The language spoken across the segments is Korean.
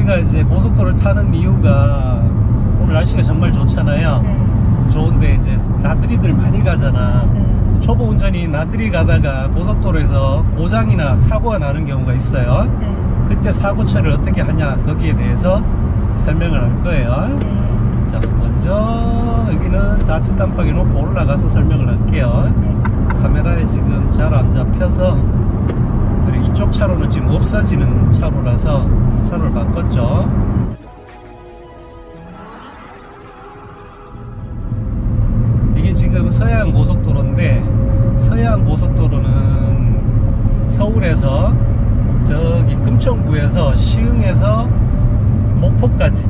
우리가 이제 고속도로를 타는 이유가 오늘 날씨가 정말 좋잖아요. 네. 좋은데 이제 나들이들 많이 가잖아. 네. 초보 운전이 나들이 가다가 고속도로에서 고장이나 사고가 나는 경우가 있어요. 네. 그때 사고 처리를 어떻게 하냐 거기에 대해서 설명을 할 거예요. 네. 자, 먼저 여기는 좌측 깜빡이 놓고 올라가서 설명을 할게요. 네. 카메라에 지금 잘 안 잡혀서 차로는 지금 없어지는 차로라서 차로를 바꿨죠. 이게 지금 서해안 고속도로인데 서해안 고속도로는 서울에서 저기 금천구에서 시흥에서 목포까지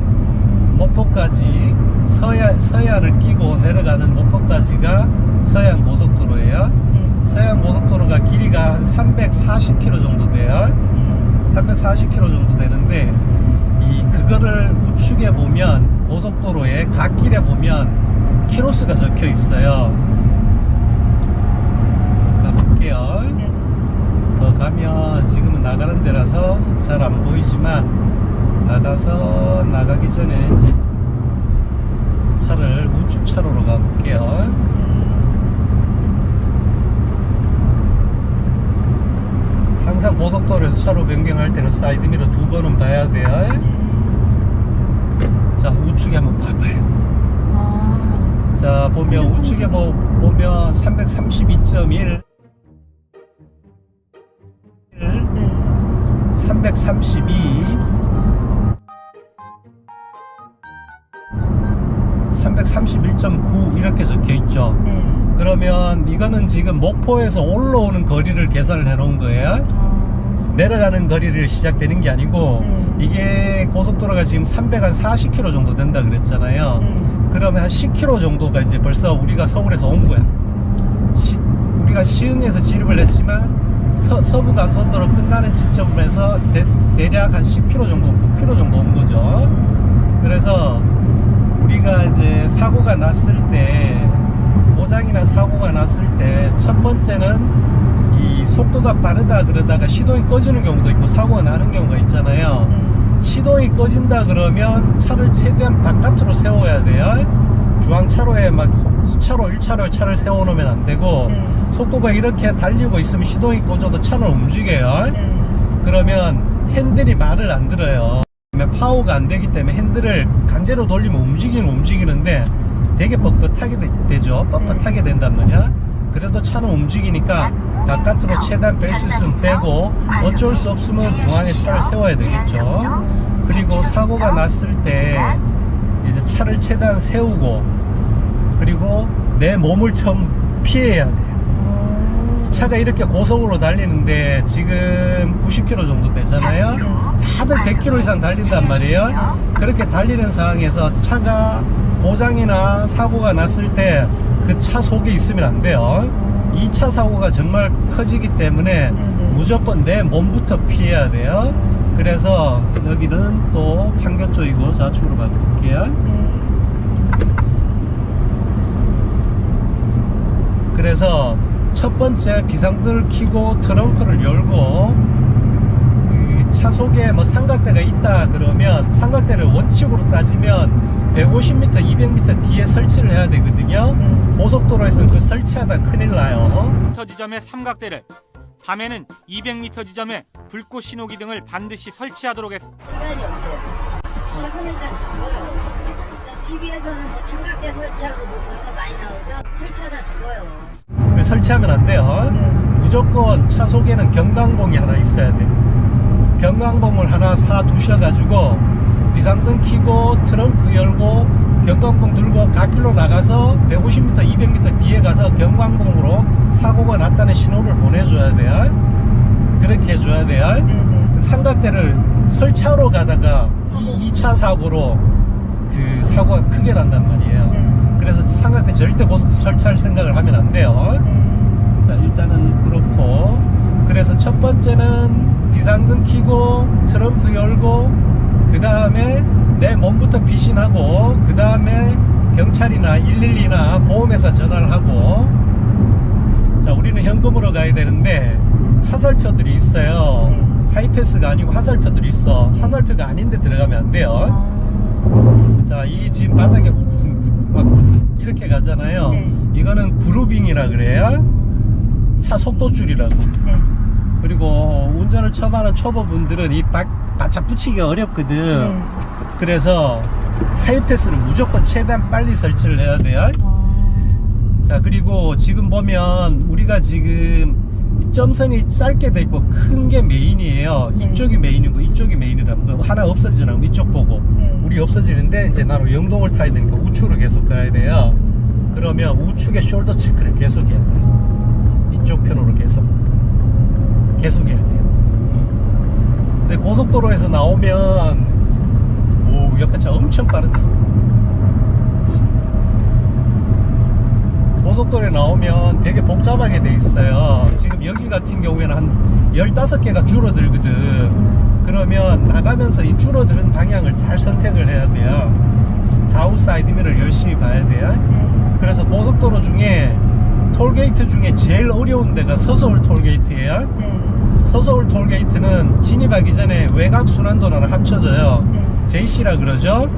목포까지 서해, 서해안을 끼고 내려가는 목포까지가 서해안 고속도로예요. 네. 서해안 고속도로가 길이가 한 340km 정도 돼요. 340km 정도 되는데 이 그거를 우측에 보면 고속도로의 갓길에 보면 키로수가 적혀 있어요. 가볼게요. 네. 더 가면 지금은 나가는 데라서 잘 안 보이지만 나가서 나가기 전에 차를 우측 차로로 가볼게요. 항상 고속도로에서 차로 변경할 때는 사이드미러 두 번은 봐야 돼요. 자 우측에 한번 봐봐요. 아. 자 보면 우측에 보, 보면 332.1 네. 332 331.9 이렇게 적혀 있죠. 네. 그러면 이거는 지금 목포에서 올라오는 거리를 계산을 해 놓은 거예요. 아. 내려가는 거리를 시작되는 게 아니고 네. 이게 고속도로가 지금 340km 정도 된다 그랬잖아요. 네. 그러면 한 10km 정도가 이제 벌써 우리가 서울에서 온 거야. 시- 우리가 시흥에서 진입을 했지만 서, 서부 간선도로 끝나는 지점에서 대, 대략 한 10km 정도, 9km 정도 온 거죠. 그래서 우리가 이제 사고가 났을 때 고장이나 사고가 났을 때 첫 번째는 이 속도가 빠르다 그러다가 시동이 꺼지는 경우도 있고 사고가 나는 경우가 있잖아요. 네. 시동이 꺼진다 그러면 차를 최대한 바깥으로 세워야 돼요. 주황차로에 막 2차로, 1차로 차를 세워놓으면 안 되고 네. 속도가 이렇게 달리고 있으면 시동이 꺼져도 차는 움직여요. 네. 그러면 핸들이 말을 안 들어요. 파워가 안 되기 때문에 핸들을 강제로 돌리면 움직이는 움직이는데 되게 뻣뻣하게 되- 되죠. 뻣뻣하게 된단 말이야. 그래도 차는 움직이니까 바깥으로 최대한 뺄 수 있으면 빼고 어쩔 수 없으면 중앙에 차를 세워야 되겠죠. 그리고 사고가 났을 때 이제 차를 최대한 세우고 그리고 내 몸을 좀 피해야 돼요. 어. 차가 이렇게 고속으로 달리는데 지금 90km 정도 되잖아요. 다들 100km 이상 달린단 말이에요. 그렇게 달리는 상황에서 차가 고장이나 사고가 났을 때 그 차 속에 있으면 안 돼요. 2차 사고가 정말 커지기 때문에 네네. 무조건 내 몸부터 피해야 돼요. 그래서 여기는 또 판교 쪽이고 좌측으로 바꿀게요. 네. 그래서 첫 번째 비상등을 켜고 트렁크를 열고 그 차 속에 뭐 삼각대가 있다 그러면 삼각대를 원칙으로 따지면 150m, 200m 뒤에 설치를 해야 되거든요. 네. 고속도로에서는 그 설치하다 큰일 나요. 100m 지점에 삼각대를 밤에는 200m 지점에 불꽃 신호기 등을 반드시 설치하도록 했습니다. 시간이 없어요. 가서는 일단 죽어요. TV에서는 뭐 삼각대 설치하고 뭐 그런 거 많이 나오죠. 설치하다 죽어요. 그 설치하면 안 돼요. 무조건 차 속에는 경광봉이 하나 있어야 돼. 경광봉을 하나 사 두셔가지고 비상등 켜고 트렁크 열고 경광봉 들고 갓길로 나가서 150m, 200m 뒤에 가서 경광봉으로 사고가 났다는 신호를 보내줘야 돼요. 그렇게 해줘야 돼요. 네네. 삼각대를 설치하러 가다가 2차 사고로 그 사고가 크게 난단 말이에요. 네. 그래서 삼각대 절대 고속 설치할 생각을 하면 안 돼요. 네. 자, 일단은 그렇고. 그래서 첫 번째는 비상등 켜고 트렁크 열고 그 다음에 내 몸부터 피신하고 그 다음에 경찰이나 112나 보험회사 전화를 하고 자, 우리는 현금으로 가야 되는데 화살표들이 있어요. 네. 하이패스가 아니고 화살표들이 있어. 화살표가 아닌데 들어가면 안 돼요. 아. 자, 이 지금 바닥에 막 이렇게 가잖아요. 네. 이거는 그루빙이라 그래요. 차 속도줄이라고. 네. 그리고 운전을 처음 하는 초보분들은 이 바, 바짝 붙이기 어렵거든. 네. 그래서 하이패스는 무조건 최대한 빨리 설치를 해야 돼요. 아. 자, 그리고 지금 보면 우리가 지금 점선이 짧게 돼 있고 큰 게 메인이에요. 네. 이쪽이 메인이고 이쪽이 메인이라면 그 하나 없어지면 이쪽 보고 네. 우리 없어지는데 이제 나로 영동을 타야 되니까 우측으로 계속 가야 돼요. 그러면 우측의 숄더 체크를 계속 해야 돼요. 이쪽 편으로 계속 계속 해야 돼요. 근데 고속도로에서 나오면 오 옆에 차 엄청 빠르다. 고속도로에 나오면 되게 복잡하게 돼 있어요. 지금 여기 같은 경우에는 한 15개가 줄어들거든. 그러면 나가면서 이 줄어드는 방향을 잘 선택을 해야 돼요. 좌우 사이드미러를 열심히 봐야 돼요. 네. 그래서 고속도로 중에 톨게이트 중에 제일 어려운 데가 서서울 톨게이트예요. 네. 서서울 톨게이트는 진입하기 전에 외곽 순환도로랑 합쳐져요. 네. JC라 그러죠.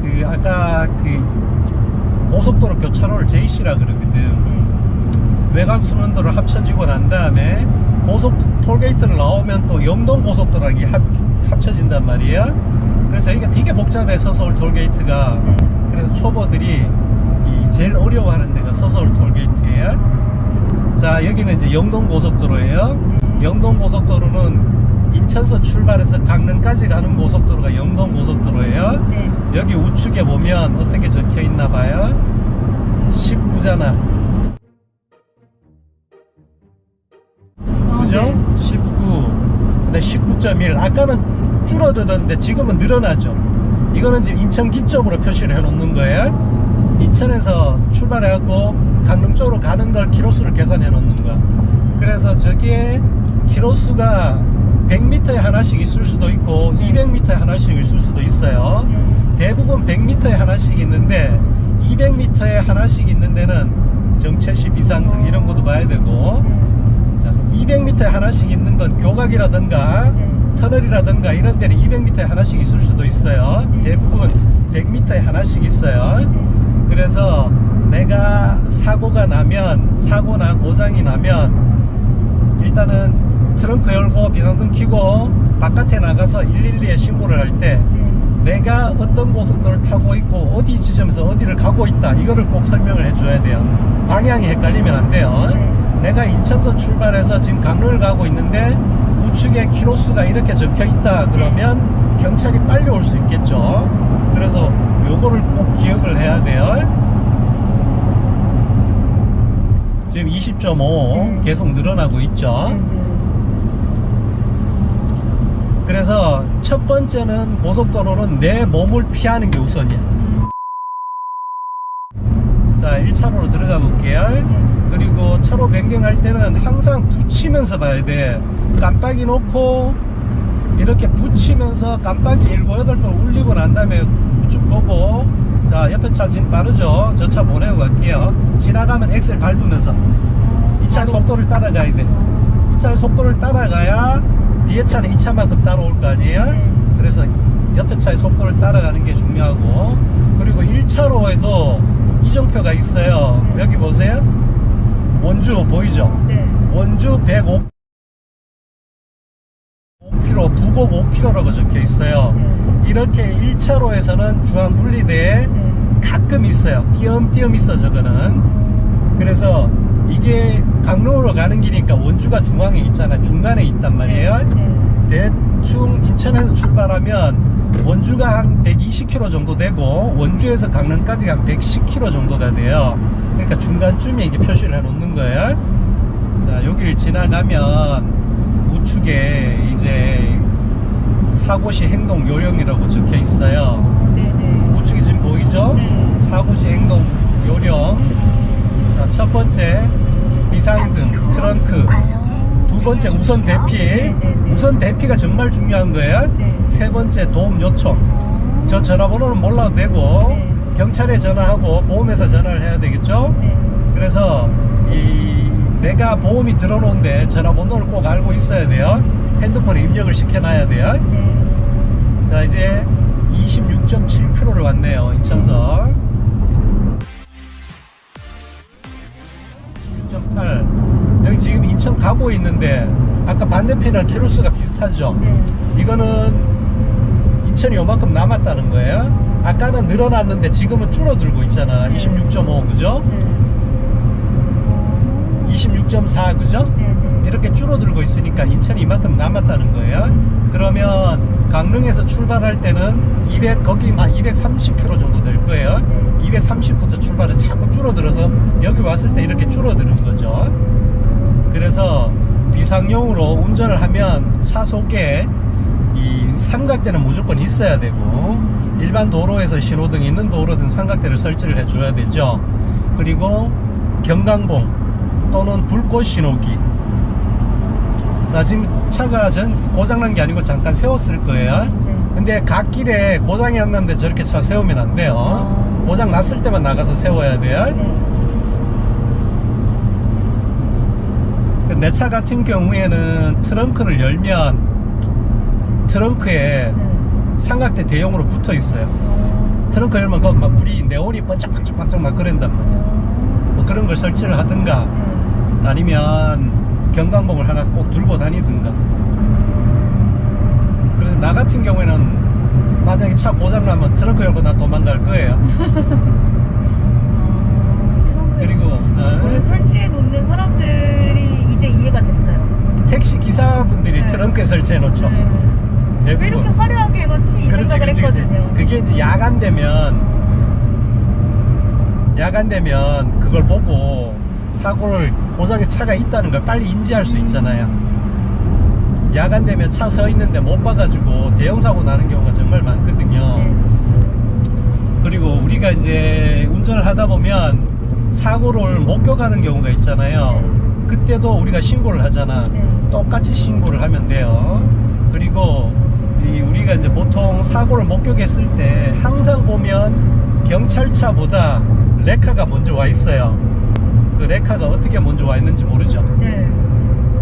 그 아까 그 고속도로 교차로를 JC라 그러거든. 네. 외곽 순환도로 합쳐지고 난 다음에 고속 톨게이트를 나오면 또 영동 고속도로랑 합, 합쳐진단 말이에요. 그래서 이게 되게 복잡해 서 서울 톨게이트가. 네. 그래서 초보들이 이 제일 어려워하는 데가 서서울 톨게이트예요. 자 여기는 이제 영동 고속도로예요. 영동 고속도로는 인천서 출발해서 강릉까지 가는 고속도로가 영동 고속도로예요. 네. 여기 우측에 보면 어떻게 적혀 있나 봐요. 19잖아. 아, 그죠? 네. 19. 근데 19.1. 아까는 줄어들었는데 지금은 늘어나죠. 이거는 지금 인천 기점으로 표시를 해 놓는 거예요. 인천에서 출발해갖고 강릉 쪽으로 가는 걸 키로수를 계산해 놓는 거야. 그래서 저기에 키로수가 100m에 하나씩 있을 수도 있고 200m에 하나씩 있을 수도 있어요. 대부분 100m에 하나씩 있는데 200m에 하나씩 있는 데는 정체시 비상 등 이런 것도 봐야 되고 자, 200m에 하나씩 있는 건 교각이라든가 터널이라든가 이런 데는 200m에 하나씩 있을 수도 있어요. 대부분 100m에 하나씩 있어요. 그래서 내가 사고가 나면 사고나 고장이 나면 일단은 트렁크 열고 비상등 켜고 바깥에 나가서 112에 신고를 할 때 내가 어떤 고속도로를 타고 있고 어디 지점에서 어디를 가고 있다 이거를 꼭 설명을 해줘야 돼요. 방향이 헷갈리면 안 돼요. 내가 인천서 출발해서 지금 강릉을 가고 있는데 우측에 키로수가 이렇게 적혀 있다 그러면 경찰이 빨리 올 수 있겠죠. 그래서 요거를 꼭 기억을 해야 돼요 지금 20.5 네. 계속 늘어나고 있죠 그래서 첫 번째는 고속도로는 내 몸을 피하는 게 우선이야. 자, 1차로로 들어가 볼게요. 그리고 차로 변경할 때는 항상 붙이면서 봐야 돼. 깜빡이 놓고 이렇게 붙이면서 깜빡이 7, 8번 울리고 난 다음에 우측 보고 자, 옆에 차 지금 빠르죠? 저 차 보내고 갈게요. 지나가면 엑셀 밟으면서 이 차 속도를 따라가야 돼. 이 차 속도를 따라가야 뒤에 차는 이 차만큼 따라올 거 아니에요? 그래서 옆에 차의 속도를 따라가는 게 중요하고 그리고 1차로에도 이정표가 있어요. 여기 보세요. 원주 보이죠? 네. 원주 105 5km, 부곡 5km라고 적혀 있어요. 이렇게 1차로에서는 중앙 분리대에 가끔 있어요. 띄엄띄엄 있어 저거는. 그래서 이게 강릉으로 가는 길이니까 원주가 중앙에 있잖아. 중간에 있단 말이에요. 대충 인천에서 출발하면 원주가 한 120km 정도 되고 원주에서 강릉까지 한 110km 정도가 돼요. 그러니까 중간쯤에 이게 표시를 해 놓는 거예요. 자, 여기를 지나가면 우측에 이제 사고시 행동 요령이라고 적혀 있어요. 네네. 우측이 지금 보이죠? 네. 사고시 행동 요령. 자, 첫 번째 비상등, 트렁크. 두 번째 우선 대피. 네네네. 우선 대피가 정말 중요한 거예요. 네. 세 번째 도움 요청. 저 전화번호는 몰라도 되고 네. 경찰에 전화하고 보험회사 전화를 해야 되겠죠. 네. 그래서 이 내가 보험이 들어놓은데 전화번호를 꼭 알고 있어야 돼요. 핸드폰에 입력을 시켜놔야 돼요. 네. 자 이제 26.7km를 왔네요 인천선 26.8 여기 지금 인천 가고 있는데 아까 반대편이랑 키로수가 비슷하죠 네. 이거는 인천이 요만큼 남았다는 거예요 아까는 늘어났는데 지금은 줄어들고 있잖아 네. 26.5 그죠 네. 26.4 그죠 네. 네. 이렇게 줄어들고 있으니까 인천이 이만큼 남았다는 거예요. 그러면 강릉에서 출발할 때는 200 거기 한 230km 정도 될 거예요. 230부터 출발을 자꾸 줄어들어서 여기 왔을 때 이렇게 줄어드는 거죠. 그래서 비상용으로 운전을 하면 차 속에 이 삼각대는 무조건 있어야 되고 일반 도로에서 신호등이 있는 도로에서는 삼각대를 설치를 해줘야 되죠. 그리고 경강봉 또는 불꽃 신호기 자 지금 차가 전 고장난 게 아니고 잠깐 세웠을 거예요 네. 근데 갓길에 고장이 안 났는데 저렇게 차 세우면 안 돼요 어. 고장 났을 때만 나가서 세워야 돼요 네. 내 차 같은 경우에는 트렁크를 열면 트렁크에 네. 삼각대 대용으로 붙어 있어요 어. 트렁크 열면 거기 막 불이 네온이 번쩍번쩍번쩍 막 그런단 말이에요 뭐 그런 걸 설치를 하든가 네. 아니면 경광봉을 하나 꼭 들고 다니든가 그래서 나 같은 경우에는 만약에 차 고장 나면 트렁크 열고 나 도망갈 거예요 그리고 어, 오늘 설치해 놓는 사람들이 이제 이해가 됐어요. 택시 기사분들이 네. 트렁크에 설치해 놓죠 네. 왜 이렇게 대부분 화려하게 해놓지 이 그렇지, 생각을 그렇지, 그렇지. 했거든요. 그게 이제 야간 되면 야간 되면 그걸 보고 사고를 고장에 차가 있다는 걸 빨리 인지할 수 있잖아요. 야간 되면 차 서 있는데 못 봐가지고 대형 사고 나는 경우가 정말 많거든요. 네. 그리고 우리가 이제 운전을 하다 보면 사고를 목격하는 경우가 있잖아요. 그때도 우리가 신고를 하잖아. 네. 똑같이 신고를 하면 돼요. 그리고 이 우리가 이제 보통 사고를 목격했을 때 항상 보면 경찰차보다 레카가 먼저 와 있어요. 그 레카가 어떻게 먼저 와 있는지 모르죠. 네.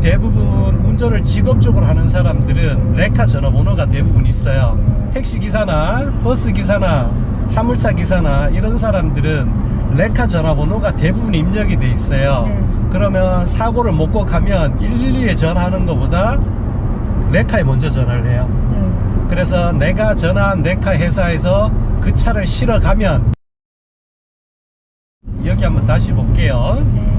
대부분 운전을 직업적으로 하는 사람들은 레카 전화번호가 대부분 있어요. 택시 기사나 버스 기사나 화물차 기사나 이런 사람들은 레카 전화번호가 대부분 입력이 돼 있어요. 네. 그러면 사고를 목격하면 112에 전화하는 것보다 레카에 먼저 전화를 해요. 네. 그래서 내가 전화한 레카 회사에서 그 차를 실어 가면 여기 한번 다시 볼게요. 네.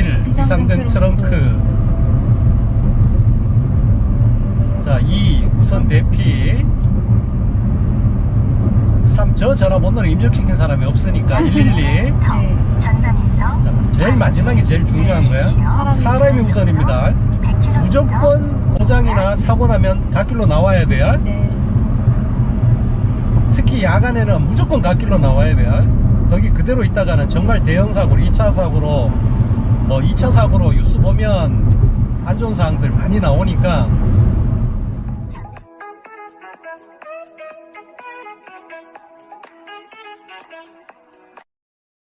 일 비상등 비상등 트렁크. 자 2 우선 대피 3 저 전화번호를 입력시킨 사람이 없으니까 112 네. 자, 제일 마지막이 제일 중요한 사람이 사람이 우선입니다 무조건 고장이나 사고 나면 갓길로 나와야 돼요 네. 특히 야간에는 무조건 갓길로 나와야 돼요 거기 그대로 있다가는 정말 대형 사고로 2차 사고로 뭐 2차 사고로 뉴스 보면 안 좋은 사항들 많이 나오니까